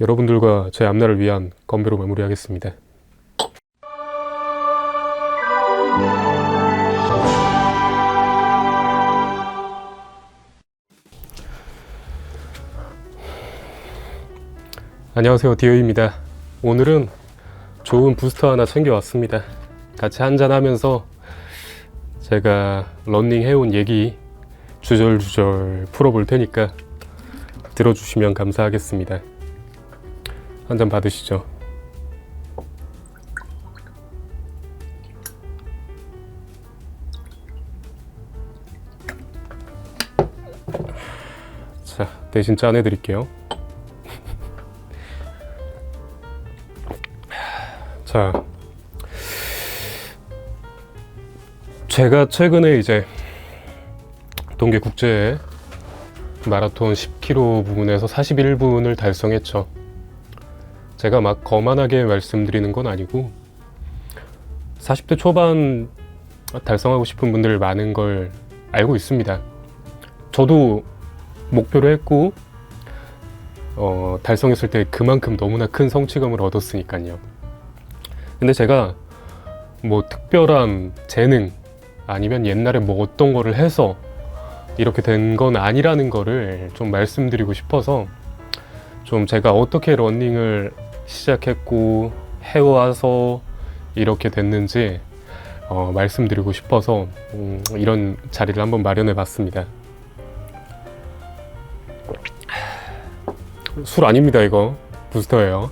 여러분들과 제 앞날을 위한 건배로 마무리하겠습니다. 안녕하세요 디오입니다. 오늘은 좋은 부스터 하나 챙겨왔습니다. 같이 한잔하면서 제가 런닝 해온 얘기 주절주절 풀어볼 테니까 들어주시면 감사하겠습니다. 한 잔 받으시죠. 자, 대신 짠해 드릴게요. 자, 제가 최근에 이제 동계 국제 마라톤 10km 부분에서 41분을 달성했죠. 제가 막 거만하게 말씀드리는 건 아니고 40대 초반 달성하고 싶은 분들 많은 걸 알고 있습니다. 저도 목표로 했고 어, 달성했을 때 그만큼 너무나 큰 성취감을 얻었으니까요. 근데 제가 뭐 특별한 재능 아니면 옛날에 뭐 어떤 거를 해서 이렇게 된 건 아니라는 거를 좀 말씀드리고 싶어서 좀 제가 어떻게 러닝을 시작했고 해와서 이렇게 됐는지 어, 말씀드리고 싶어서 음, 이런 자리를 한번 마련해 봤습니다. 술 아닙니다 이거 부스터예요.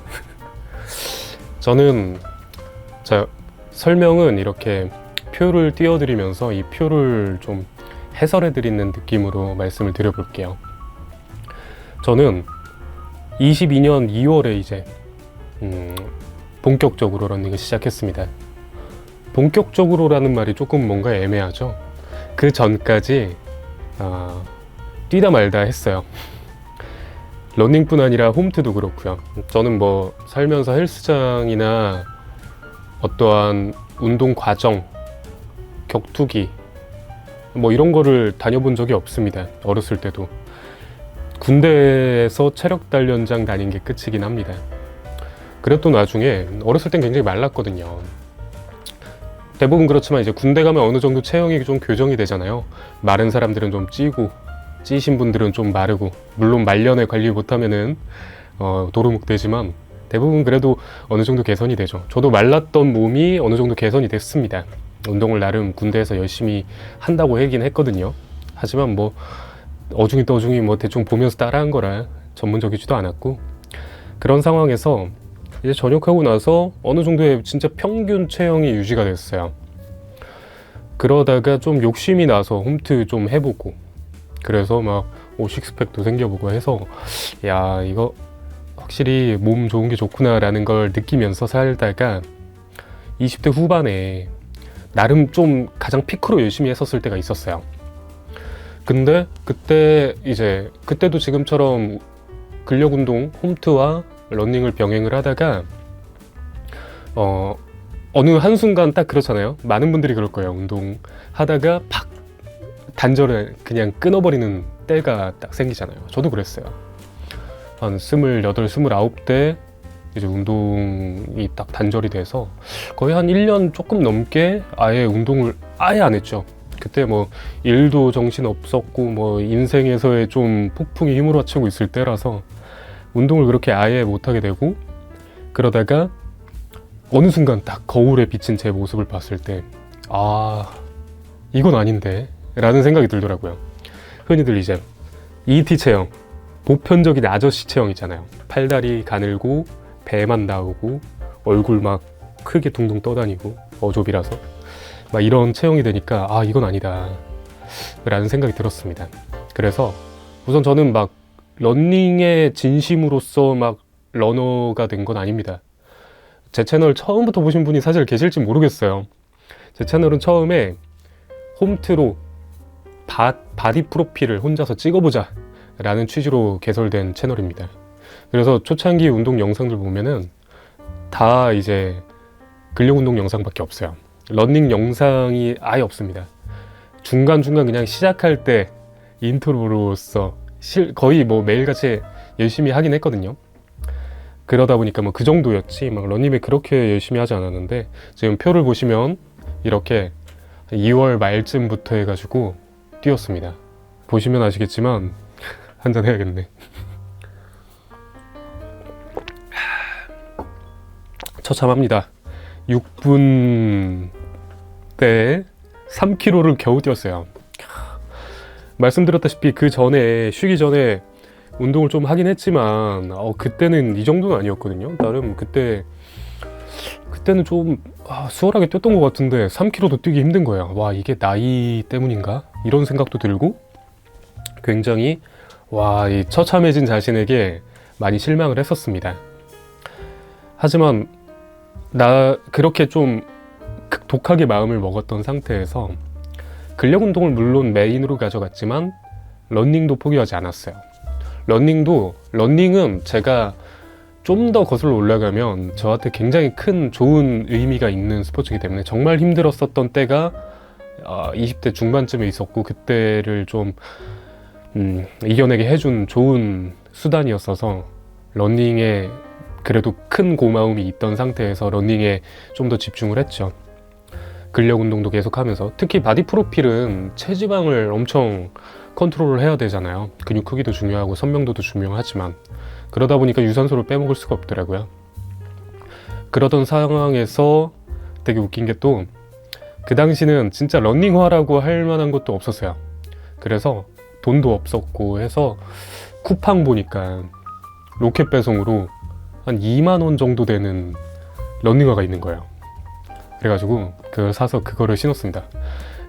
저는 자 설명은 이렇게 표를 띄워드리면서 이 표를 좀 해설해 드리는 느낌으로 말씀을 드려볼게요. 저는 22년 2월에 이제 음, 본격적으로 러닝을 시작했습니다. 본격적으로라는 말이 조금 뭔가 애매하죠. 그 전까지 아, 뛰다 말다 했어요. 러닝뿐 아니라 홈트도 그렇고요. 저는 뭐 살면서 헬스장이나 어떠한 운동 과정, 격투기 뭐 이런 거를 다녀본 적이 없습니다. 어렸을 때도 군대에서 체력 단련장 다닌 게 끝이긴 합니다. 그랬던 와중에 어렸을 땐 굉장히 말랐거든요. 대부분 그렇지만 이제 군대 가면 어느 정도 체형이 좀 교정이 되잖아요. 마른 사람들은 좀 찌고 찌신 분들은 좀 마르고 물론 말년에 관리 못하면은 어, 도루묵 되지만 대부분 그래도 어느 정도 개선이 되죠. 저도 말랐던 몸이 어느 정도 개선이 됐습니다. 운동을 나름 군대에서 열심히 한다고 하긴 했거든요. 하지만 뭐 어중이 떠중이 뭐 대충 보면서 따라한 거라 전문적이지도 않았고 그런 상황에서 이제 전역하고 나서 어느 정도의 진짜 평균 체형이 유지가 됐어요. 그러다가 좀 욕심이 나서 홈트 좀 해보고 그래서 막 오 식스팩도 생겨보고 해서 야 이거 확실히 몸 좋은 게 좋구나라는 걸 느끼면서 살다가 20대 후반에 나름 좀 가장 피크로 열심히 했었을 때가 있었어요. 근데 그때 이제 그때도 지금처럼 근력 운동 홈트와 러닝을 병행을 하다가 어 어느 한 순간 딱 그렇잖아요. 많은 분들이 그럴 거예요. 운동 하다가 팍 단절을 그냥 끊어버리는 때가 딱 생기잖아요. 저도 그랬어요. 한 스물여덟, 스물아홉 때 이제 운동이 딱 단절이 돼서 거의 한 1년 조금 넘게 아예 운동을 아예 안 했죠. 그때 뭐 일도 정신 없었고 뭐 인생에서의 좀 폭풍이 휘몰아치고 있을 때라서 운동을 그렇게 아예 못 하게 되고 그러다가 어느 순간 딱 거울에 비친 제 모습을 봤을 때 아, 이건 아닌데 라는 생각이 들더라고요. 흔히들 이제 ET 체형, 보편적인 아저씨 체형 있잖아요. 팔다리 가늘고 배만 나오고 얼굴 막 크게 둥둥 떠다니고 어조비라서 막 이런 체형이 되니까 아 이건 아니다 라는 생각이 들었습니다 그래서 우선 저는 막 런닝의 진심으로서 막 러너가 된 건 아닙니다 제 채널 처음부터 보신 분이 사실 계실지 모르겠어요 제 채널은 처음에 홈트로 바, 바디 프로필을 혼자서 찍어보자 라는 취지로 개설된 채널입니다 그래서 초창기 운동 영상들 보면은 다 이제 근력 운동 영상밖에 없어요. 러닝 영상이 아예 없습니다. 중간중간 그냥 시작할 때 인트로로서 실, 거의 뭐 매일같이 열심히 하긴 했거든요. 그러다 보니까 뭐 그 정도였지 막 런닝에 그렇게 열심히 하지 않았는데 지금 표를 보시면 이렇게 2월 말쯤부터 해가지고 뛰었습니다. 보시면 아시겠지만 한잔 해야겠네. 처참합니다. 6분 때 3km를 겨우 뛰었어요. 말씀드렸다시피 그 전에 쉬기 전에 운동을 좀 하긴 했지만 어, 그때는 이 정도는 아니었거든요. 나름 그때 그때는 좀 아, 수월하게 뛰었던 것 같은데 3km도 뛰기 힘든 거예요. 와 이게 나이 때문인가 이런 생각도 들고 굉장히 와 이 처참해진 자신에게 많이 실망을 했었습니다. 하지만 나 그렇게 좀 독하게 마음을 먹었던 상태에서 근력 운동을 물론 메인으로 가져갔지만 런닝도 포기하지 않았어요. 런닝도 런닝은 제가 좀 더 거슬러 올라가면 저한테 굉장히 큰 좋은 의미가 있는 스포츠이기 때문에 정말 힘들었었던 때가 어, 20대 중반쯤에 있었고 그때를 좀 음, 이겨내게 해준 좋은 수단이었어서 런닝에 그래도 큰 고마움이 있던 상태에서 런닝에 좀 더 집중을 했죠. 근력 운동도 계속하면서 특히 바디 프로필은 체지방을 엄청 컨트롤을 해야 되잖아요. 근육 크기도 중요하고 선명도도 중요하지만 그러다 보니까 유산소를 빼먹을 수가 없더라고요. 그러던 상황에서 되게 웃긴 게 또 그 당시는 진짜 런닝화라고 할 만한 것도 없었어요. 그래서 돈도 없었고 해서 쿠팡 보니까 로켓 배송으로 한 2만 원 정도 되는 런닝화가 있는 거예요. 그래가지고 그걸 사서 그거를 신었습니다.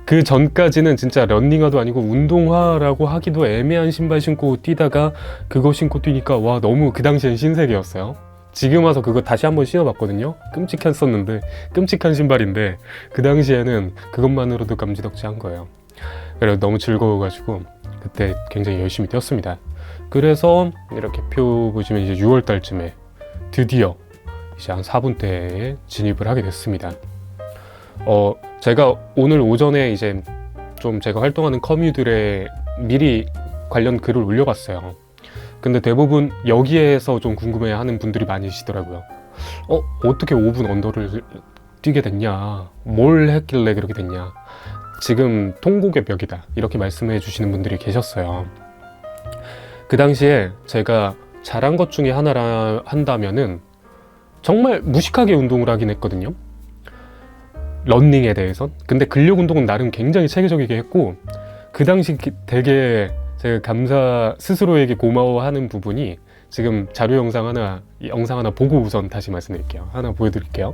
그 전까지는 진짜 런닝화도 아니고 운동화라고 하기도 애매한 신발 신고 뛰다가 그거 신고 뛰니까 와 너무 그 당시엔 신세계였어요. 지금 와서 그거 다시 한번 신어봤거든요. 끔찍했었는데 끔찍한 신발인데 그 당시에는 그것만으로도 감지덕지한 거예요. 그래서 너무 즐거워가지고 그때 굉장히 열심히 뛰었습니다. 그래서 이렇게 표 보시면 이제 6월 달쯤에 드디어 이제 한 4분대에 진입을 하게 됐습니다. 어, 제가 오늘 오전에 이제 좀 제가 활동하는 커뮤들에 미리 관련 글을 올려봤어요. 근데 대부분 여기에서 좀 궁금해 하는 분들이 많으시더라고요. 어, 어떻게 5분 언더를 뛰게 됐냐? 뭘 했길래 그렇게 됐냐? 지금 통곡의 벽이다. 이렇게 말씀해 주시는 분들이 계셨어요. 그 당시에 제가 잘한 것 중에 하나라 한다면은 정말 무식하게 운동을 하긴 했거든요. 런닝에 대해선. 근데 근력 운동은 나름 굉장히 체계적이게 했고 그 당시 기- 되게 제가 감사 스스로에게 고마워하는 부분이 지금 자료 영상 하나 이 영상 하나 보고 우선 다시 말씀드릴게요. 하나 보여드릴게요.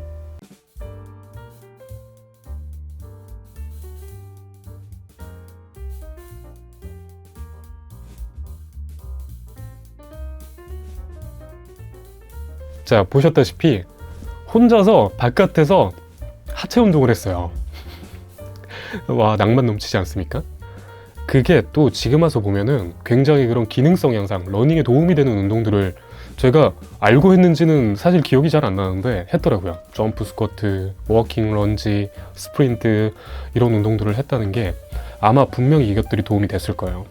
자 보셨다시피 혼자서 바깥에서 하체 운동을 했어요. 와 낭만 넘치지 않습니까? 그게 또 지금 와서 보면은 굉장히 그런 기능성 향상, 러닝에 도움이 되는 운동들을 제가 알고 했는지는 사실 기억이 잘 안 나는데 했더라고요. 점프 스쿼트, 워킹 런지, 스프린트 이런 운동들을 했다는 게 아마 분명히 이것들이 도움이 됐을 거예요.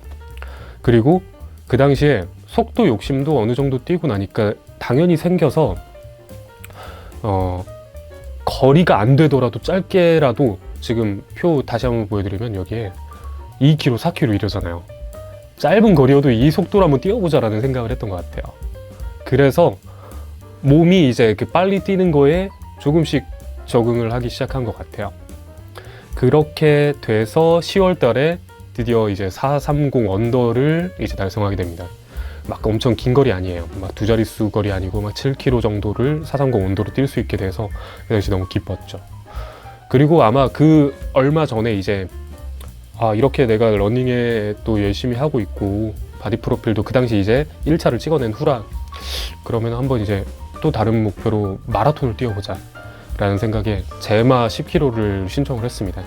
그리고 그 당시에 속도 욕심도 어느 정도 뛰고 나니까 당연히 생겨서 어 거리가 안 되더라도 짧게라도 지금 표 다시 한번 보여드리면 여기에 2km, 4km 이러잖아요. 짧은 거리여도 이 속도로 한번 뛰어보자라는 생각을 했던 것 같아요. 그래서 몸이 이제 그 빨리 뛰는 거에 조금씩 적응을 하기 시작한 것 같아요. 그렇게 돼서 10월 달에 드디어 이제 430 언더를 이제 달성하게 됩니다. 막 엄청 긴 거리 아니에요. 막 두 자릿수 거리 아니고 막 7km 정도를 430 언더로 뛸 수 있게 돼서 그 당시 너무 기뻤죠. 그리고 아마 그 얼마 전에 이제 아 이렇게 내가 러닝에 또 열심히 하고 있고 바디 프로필도 그 당시 이제 1차를 찍어낸 후라 그러면 한번 이제 또 다른 목표로 마라톤을 뛰어보자 라는 생각에 제마 10km를 신청을 했습니다.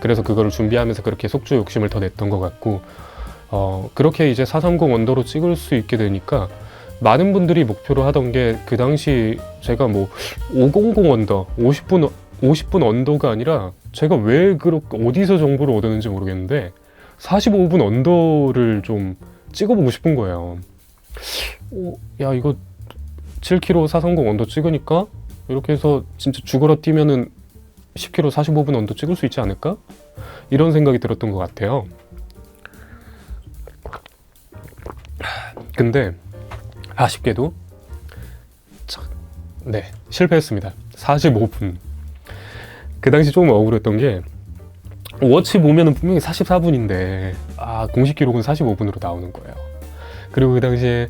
그래서 그거를 준비하면서 그렇게 속주 욕심을 더 냈던 것 같고 어, 그렇게 이제 430 언더로 찍을 수 있게 되니까 많은 분들이 목표로 하던 게 그 당시 제가 뭐 500 언더, 50분 50분 언더가 아니라 제가 왜 그렇게 어디서 정보를 얻었는지 모르겠는데 45분 언더를 좀 찍어보고 싶은 거예요. 어, 야 이거 7km 430 언더 찍으니까 이렇게 해서 진짜 죽어라 뛰면은 10km 45분 언더 찍을 수 있지 않을까? 이런 생각이 들었던 것 같아요. 근데 아쉽게도 참, 네 실패했습니다. 45분. 그 당시 조금 억울했던 게 워치 보면은 분명히 44분인데 아 공식 기록은 45분으로 나오는 거예요. 그리고 그 당시에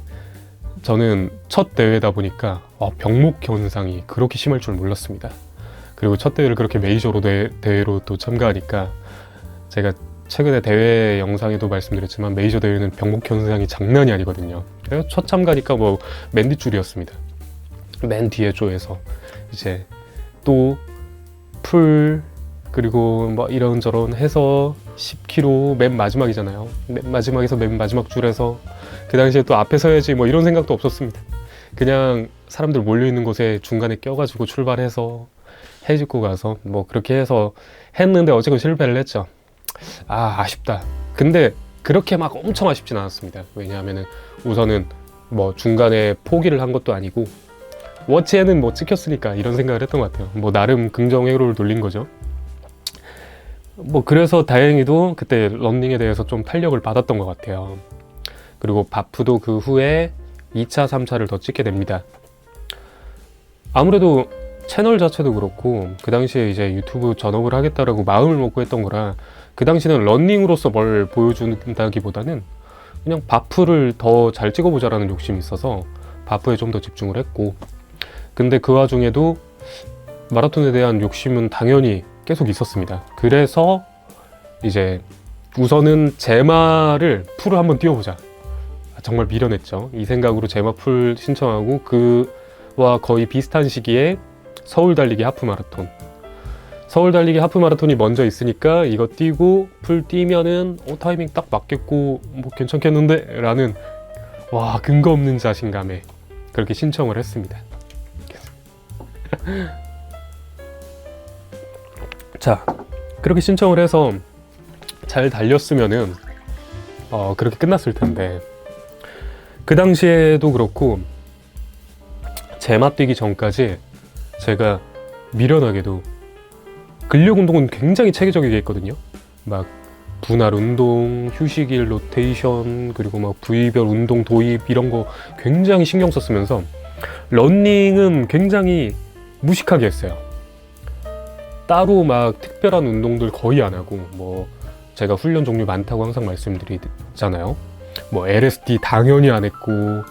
저는 첫 대회다 보니까 어, 병목 현상이 그렇게 심할 줄 몰랐습니다. 그리고 첫 대회를 그렇게 메이저로 대, 대회로 또 참가하니까 제가 최근에 대회 영상에도 말씀드렸지만 메이저 대회는 병목 현상이 장난이 아니거든요. 그래서 첫 참가니까 뭐 맨 뒷줄이었습니다. 맨 뒤에 쪼에서 이제 또 풀 그리고 뭐 이런저런 해서 10km 맨 마지막이잖아요. 맨 마지막에서 맨 마지막 줄에서 그 당시에 또 앞에 서야지 뭐 이런 생각도 없었습니다. 그냥 사람들 몰려 있는 곳에 중간에 껴가지고 출발해서 해집고 가서 뭐 그렇게 해서 했는데 어쨌건 실패를 했죠. 아 아쉽다. 근데 그렇게 막 엄청 아쉽진 않았습니다. 왜냐하면은 우선은 뭐 중간에 포기를 한 것도 아니고 워치에는 뭐 찍혔으니까 이런 생각을 했던 것 같아요. 뭐 나름 긍정 회로를 돌린 거죠. 뭐 그래서 다행히도 그때 런닝에 대해서 좀 탄력을 받았던 것 같아요. 그리고 바프도 그 후에 2차, 3차를 더 찍게 됩니다. 아무래도 채널 자체도 그렇고 그 당시에 이제 유튜브 전업을 하겠다라고 마음을 먹고 했던 거라 그 당시는 런닝으로서 뭘 보여준다기보다는 그냥 바프를 더 잘 찍어보자라는 욕심이 있어서 바프에 좀 더 집중을 했고 근데 그 와중에도 마라톤에 대한 욕심은 당연히 계속 있었습니다. 그래서 이제 우선은 제마를 풀을 한번 뛰어보자. 정말 미련했죠. 이 생각으로 제마 풀 신청하고 그와 거의 비슷한 시기에 서울 달리기 하프 마라톤. 서울 달리기 하프 마라톤이 먼저 있으니까 이거 뛰고 풀 뛰면은 어, 타이밍 딱 맞겠고 뭐 괜찮겠는데? 라는 와 근거 없는 자신감에 그렇게 신청을 했습니다. 자 그렇게 신청을 해서 잘 달렸으면은 어, 그렇게 끝났을 텐데 그 당시에도 그렇고 제마 뛰기 전까지 제가 미련하게도 근력 운동은 굉장히 체계적이게 했거든요. 막 분할 운동, 휴식일 로테이션 그리고 막 부위별 운동 도입 이런 거 굉장히 신경 썼으면서 런닝은 굉장히 무식하게 했어요. 따로 막 특별한 운동들 거의 안 하고 뭐 제가 훈련 종류 많다고 항상 말씀드리잖아요. 뭐 LSD 당연히 안 했고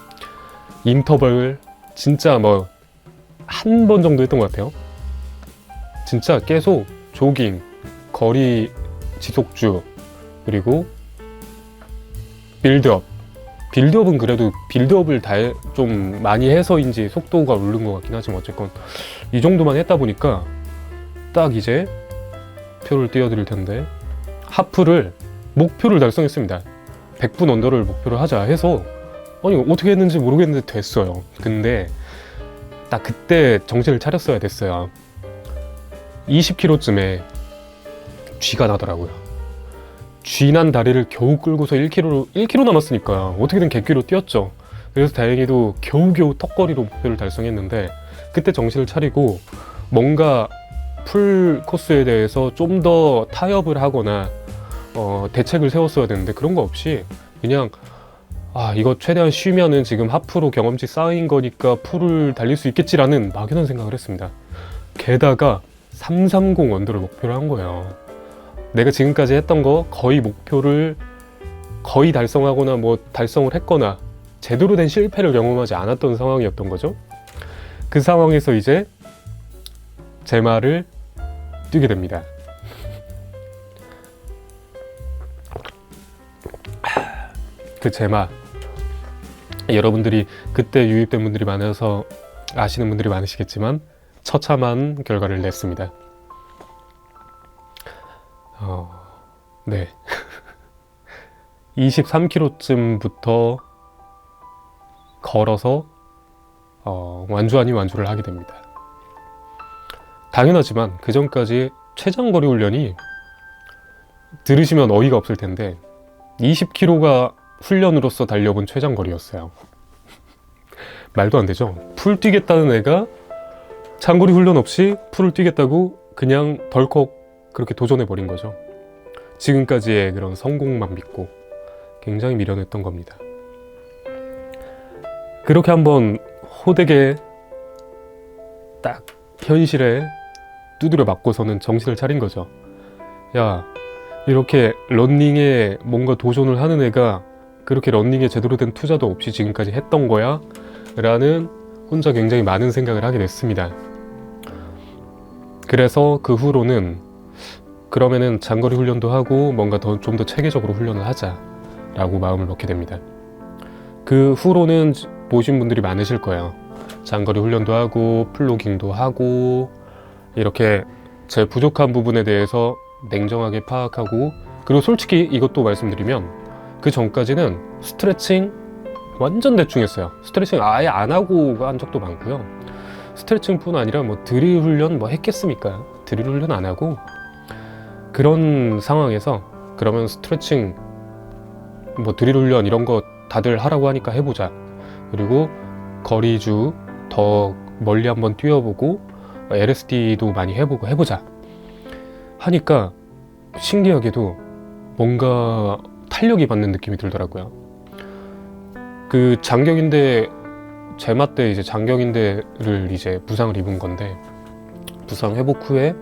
인터벌 진짜 뭐 한 번 정도 했던 것 같아요. 진짜 계속 조깅, 거리 지속주 그리고 빌드업. 빌드업은 그래도 빌드업을 다 좀 많이 해서인지 속도가 오른 것 같긴 하지만 어쨌건 이 정도만 했다 보니까 딱 이제 표를 띄워드릴 텐데 하프를 목표를 달성했습니다. 100분 언더를 목표로 하자 해서 아니 어떻게 했는지 모르겠는데 됐어요. 근데 딱 그때 정신을 차렸어야 됐어요. 20km쯤에 쥐가 나더라고요. 쥐난 다리를 겨우 끌고서 1km 1km 남았으니까 어떻게든 객기로 뛰었죠. 그래서 다행히도 겨우겨우 턱걸이로 목표를 달성했는데 그때 정신을 차리고 뭔가 풀 코스에 대해서 좀 더 타협을 하거나 어, 대책을 세웠어야 되는데 그런 거 없이 그냥 아 이거 최대한 쉬면은 지금 하프로 경험치 쌓인 거니까 풀을 달릴 수 있겠지라는 막연한 생각을 했습니다. 게다가 330 언더를 목표로 한 거예요. 내가 지금까지 했던 거 거의 목표를 거의 달성하거나 뭐 달성을 했거나 제대로 된 실패를 경험하지 않았던 상황이었던 거죠. 그 상황에서 이제 제 말을 뛰게 됩니다. 그 제마 여러분들이 그때 유입된 분들이 많아서 아시는 분들이 많으시겠지만 처참한 결과를 냈습니다. 어, 네. 23km쯤부터 걸어서 어, 완주 아닌 완주를 하게 됩니다. 당연하지만 그 전까지 최장거리 훈련이 들으시면 어이가 없을 텐데 20km가 훈련으로서 달려본 최장거리였어요. 말도 안 되죠. 풀 뛰겠다는 애가 장거리 훈련 없이 풀을 뛰겠다고 그냥 덜컥 그렇게 도전해 버린 거죠. 지금까지의 그런 성공만 믿고 굉장히 미련했던 겁니다. 그렇게 한번 호되게 딱 현실에 두드려 맞고서는 정신을 차린 거죠. 야, 이렇게 런닝에 뭔가 도전을 하는 애가 그렇게 런닝에 제대로 된 투자도 없이 지금까지 했던 거야? 라는 혼자 굉장히 많은 생각을 하게 됐습니다. 그래서 그 후로는 그러면은 장거리 훈련도 하고 뭔가 더 좀 더 체계적으로 훈련을 하자라고 마음을 먹게 됩니다. 그 후로는 보신 분들이 많으실 거예요. 장거리 훈련도 하고 플로깅도 하고 이렇게 제 부족한 부분에 대해서 냉정하게 파악하고 그리고 솔직히 이것도 말씀드리면 그 전까지는 스트레칭 완전 대충 했어요. 스트레칭 아예 안 하고 한 적도 많고요. 스트레칭뿐 아니라 뭐 드릴 훈련 뭐 했겠습니까? 드릴 훈련 안 하고 그런 상황에서 그러면 스트레칭 뭐 드릴 훈련 이런 거 다들 하라고 하니까 해보자. 그리고 거리주 더 멀리 한번 뛰어보고 LSD도 많이 해보고 해보자. 하니까 신기하게도 뭔가 탄력이 받는 느낌이 들더라고요. 그 장경인대 제마 때 이제 장경인대를 이제 부상을 입은 건데 부상 회복 후에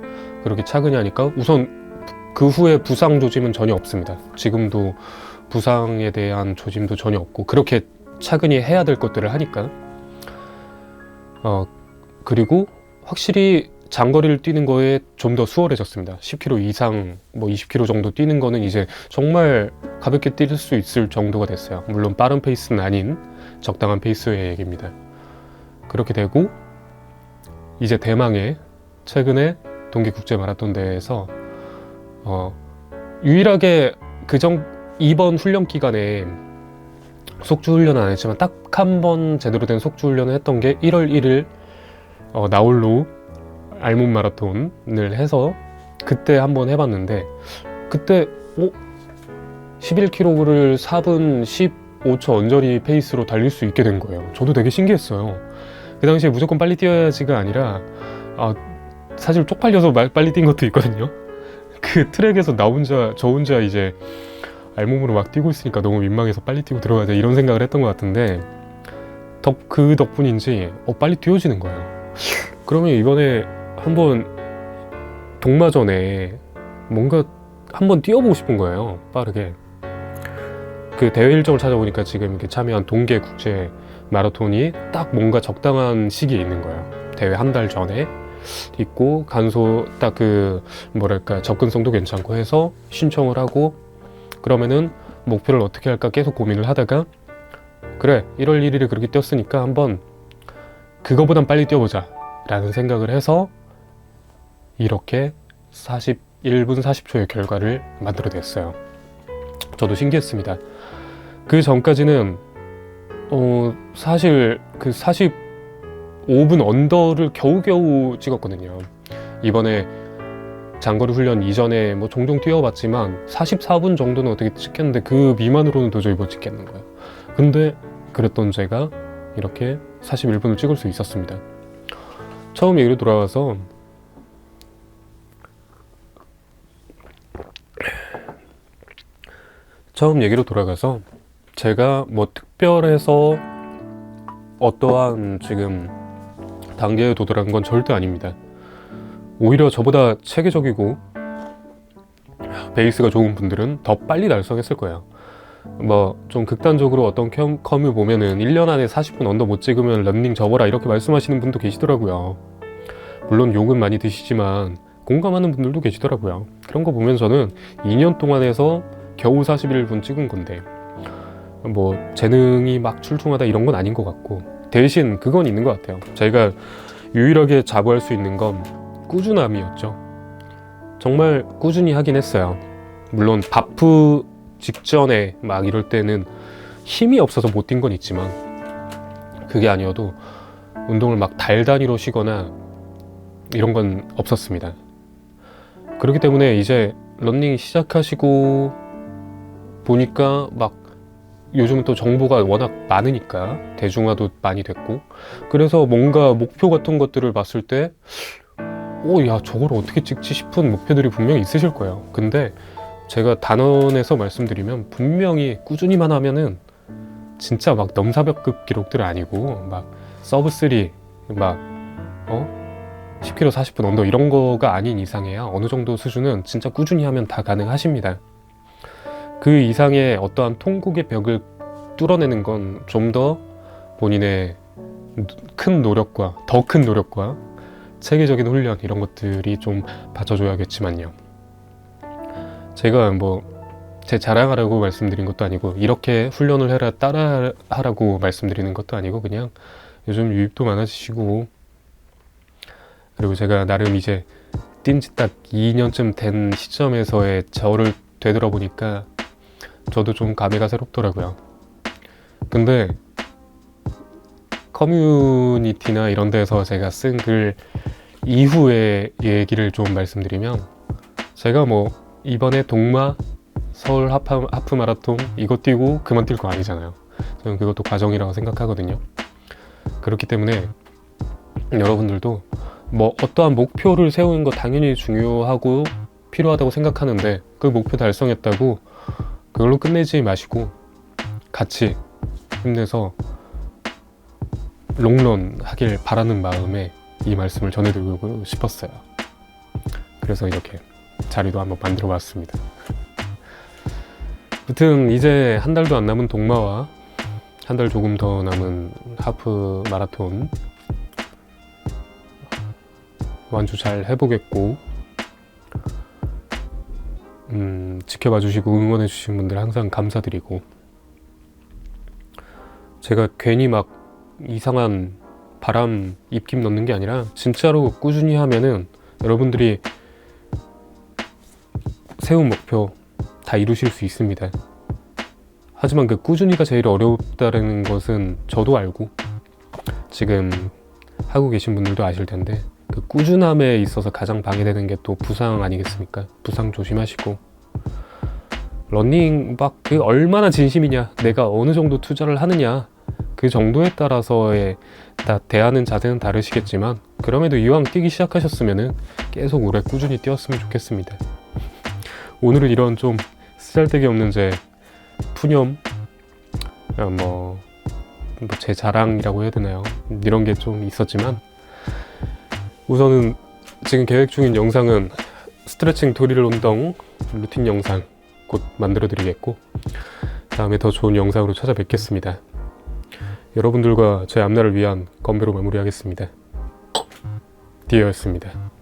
그렇게 차근히 하니까 우선 그 후에 부상 조짐은 전혀 없습니다. 지금도 부상에 대한 조짐도 전혀 없고 그렇게 차근히 해야 될 것들을 하니까 어 그리고 확실히 장거리를 뛰는 거에 좀 더 수월해졌습니다. 10km 이상, 뭐 20km 정도 뛰는 거는 이제 정말 가볍게 뛸 수 있을 정도가 됐어요. 물론 빠른 페이스는 아닌 적당한 페이스의 얘기입니다. 그렇게 되고 이제 대망의 최근에 동계 국제 마라톤 대회에서 어, 유일하게 그전 이번 훈련 기간에 속주 훈련은 안 했지만 딱 한 번 제대로 된 속주 훈련을 했던 게 1월 1일 어, 나홀로 알몬 마라톤을 해서 그때 한번 해봤는데 그때 어? 11km를 4분 15초 언저리 페이스로 달릴 수 있게 된 거예요. 저도 되게 신기했어요. 그 당시에 무조건 빨리 뛰어야지가 아니라 아, 사실 쪽팔려서 말, 빨리 뛴 것도 있거든요. 그 트랙에서 나 혼자 저 혼자 이제 알몸으로 막 뛰고 있으니까 너무 민망해서 빨리 뛰고 들어가자 이런 생각을 했던 것 같은데 덕, 그 덕분인지 어, 빨리 뛰어지는 거예요. 그러면 이번에 한번 동마전에 뭔가 한번 뛰어보고 싶은 거예요. 빠르게. 그 대회 일정을 찾아보니까 지금 이렇게 참여한 동계 국제 마라톤이 딱 뭔가 적당한 시기에 있는 거예요. 대회 한 달 전에 있고 간소 딱 그 뭐랄까 접근성도 괜찮고 해서 신청을 하고 그러면은 목표를 어떻게 할까 계속 고민을 하다가 그래 1월 1일에 그렇게 뛰었으니까 한번 그거보단 빨리 뛰어보자 라는 생각을 해서 이렇게 41분 40초의 결과를 만들어냈어요. 저도 신기했습니다. 그 전까지는 어 사실 그 45분 언더를 겨우겨우 찍었거든요. 이번에 장거리 훈련 이전에 뭐 종종 뛰어봤지만 44분 정도는 어떻게 찍겠는데 그 미만으로는 도저히 못 찍겠는 거예요. 근데 그랬던 제가 이렇게 41분을 찍을 수 있었습니다. 처음 얘기로 돌아와서 처음 얘기로 돌아가서 제가 뭐 특별해서 어떠한 지금 단계에 도달한 건 절대 아닙니다. 오히려 저보다 체계적이고 베이스가 좋은 분들은 더 빨리 달성했을 거예요. 뭐 좀 극단적으로 어떤 컴- 컴을 보면은 1년 안에 40분 언더 못 찍으면 런닝 접어라 이렇게 말씀하시는 분도 계시더라고요. 물론 욕은 많이 드시지만 공감하는 분들도 계시더라고요. 그런 거 보면 저는 2년 동안 해서 겨우 41분 찍은 건데 뭐 재능이 막 출중하다 이런 건 아닌 것 같고 대신 그건 있는 것 같아요. 저희가 유일하게 자부할 수 있는 건 꾸준함이었죠. 정말 꾸준히 하긴 했어요. 물론 바프 직전에 막 이럴 때는 힘이 없어서 못 뛴 건 있지만 그게 아니어도 운동을 막 달 단위로 쉬거나 이런 건 없었습니다. 그렇기 때문에 이제 런닝 시작하시고 보니까 막 요즘은 또 정보가 워낙 많으니까 대중화도 많이 됐고 그래서 뭔가 목표 같은 것들을 봤을 때 오, 야, 저걸 어떻게 찍지 싶은 목표들이 분명히 있으실 거예요. 근데 제가 단원에서 말씀드리면 분명히 꾸준히만 하면은 진짜 막 넘사벽급 기록들 아니고 막 서브 3, 막 어? 10km 40분 언더 이런 거가 아닌 이상해야 어느 정도 수준은 진짜 꾸준히 하면 다 가능하십니다. 그 이상의 어떠한 통곡의 벽을 뚫어내는 건 좀 더 본인의 큰 노력과 더 큰 노력과 체계적인 훈련 이런 것들이 좀 받쳐줘야겠지만요. 제가 뭐 제 자랑하라고 말씀드린 것도 아니고 이렇게 훈련을 해라 따라 하라고 말씀드리는 것도 아니고 그냥 요즘 유입도 많아지시고 그리고 제가 나름 이제 뛴 지 딱 2년쯤 된 시점에서의 저를 되돌아보니까 저도 좀 감회가 새롭더라고요. 근데 커뮤니티나 이런 데서 제가 쓴 글 이후의 얘기를 좀 말씀드리면 제가 뭐 이번에 동마 서울 하프, 하프 마라톤 이거 뛰고 그만 뛸 거 아니잖아요. 저는 그것도 과정이라고 생각하거든요. 그렇기 때문에 여러분들도 뭐 어떠한 목표를 세우는 거 당연히 중요하고 필요하다고 생각하는데 그 목표 달성했다고 그걸로 끝내지 마시고 같이 힘내서 롱런 하길 바라는 마음에 이 말씀을 전해드리고 싶었어요. 그래서 이렇게 자리도 한번 만들어 봤습니다. 아무튼 이제 한 달도 안 남은 동마와 한 달 조금 더 남은 하프 마라톤 완주 잘 해보겠고 음, 지켜봐 주시고 응원해 주신 분들 항상 감사드리고 제가 괜히 막 이상한 바람 입김 넣는 게 아니라 진짜로 꾸준히 하면은 여러분들이 세운 목표 다 이루실 수 있습니다. 하지만 그 꾸준히가 제일 어렵다는 것은 저도 알고 지금 하고 계신 분들도 아실 텐데 그 꾸준함에 있어서 가장 방해되는 게 또 부상 아니겠습니까? 부상 조심하시고 러닝 막 그 얼마나 진심이냐 내가 어느 정도 투자를 하느냐 그 정도에 따라서의 다 대하는 자세는 다르시겠지만 그럼에도 이왕 뛰기 시작하셨으면은 계속 오래 꾸준히 뛰었으면 좋겠습니다. 오늘은 이런 좀 쓰잘데기 없는 제 푸념 어, 뭐제 자랑이라고 해야 되나요? 이런 게 좀 있었지만 우선은 지금 계획 중인 영상은 스트레칭 도리를 운동 루틴 영상 곧 만들어 드리겠고 다음에 더 좋은 영상으로 찾아뵙겠습니다. 여러분들과 제 앞날을 위한 건배로 마무리하겠습니다. 디어였습니다.